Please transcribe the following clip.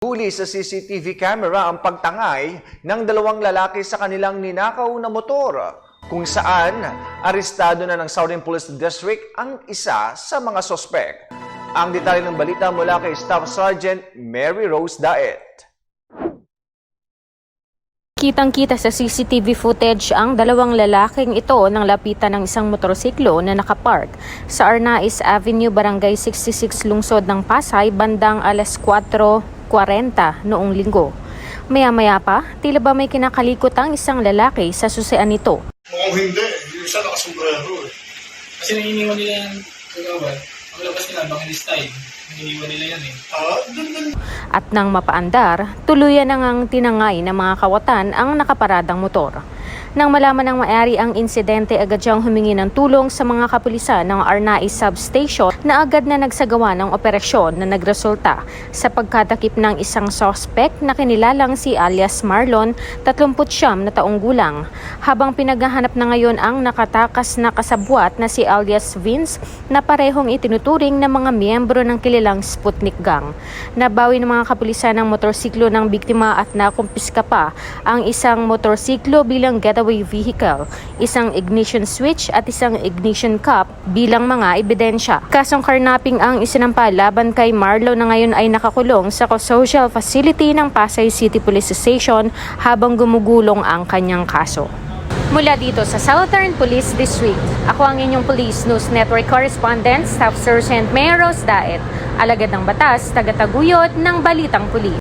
Huli sa CCTV camera ang pagtangay ng dalawang lalaki sa kanilang ninakaw na motor kung saan arestado na ng Southern Police District ang isa sa mga sospek. Ang detalye ng balita mula kay Staff Sergeant Mary Rose Daet. Kitang-kita sa CCTV footage ang dalawang lalaking ito nang lapitan ng isang motorsiklo na nakapark sa Arnaiz Avenue, Barangay 66, lungsod ng Pasay, bandang alas 4.40 noong linggo. Maya-maya pa, tila ba may kinakalikot ang isang lalaki sa susian nito. Mukhang hindi. Yung isa nakasombrero eh. Kasi nang iniwan nila yan, kagawad, ang labas nila, style. Iniwan nila yan eh. Ah, dun, dun. At nang mapaandar, tuluyan na ngang tinangay ng mga kawatan ang nakaparadang motor. Nang malaman ng maari ang insidente, agad siyang humingi ng tulong sa mga kapulisan ng Arnaiz Substation na agad na nagsagawa ng operasyon na nagresulta sa pagkatakip ng isang sospek na kinilalang si alias Marlon, 39 na taong gulang. Habang pinaghahanap na ngayon ang nakatakas na kasabwat na si alias Vince na parehong itinuturing ng mga miyembro ng kilalang Sputnik Gang. Nabawi ng mga kapulisan ng motorsiklo ng biktima at nakumpiska pa ang isang motorsiklo bilang getaway vehicle, isang ignition switch at isang ignition cup bilang mga ebidensya. Kasong karnaping ang isinampa laban kay Marlo na ngayon ay nakakulong sa social facility ng Pasay City Police Station habang gumugulong ang kanyang kaso. Mula dito sa Southern Police District, ako ang inyong Police News Network Correspondent, Staff Sergeant Mayor Rose Daet, alagad ng batas, tagataguyod ng Balitang Pulis.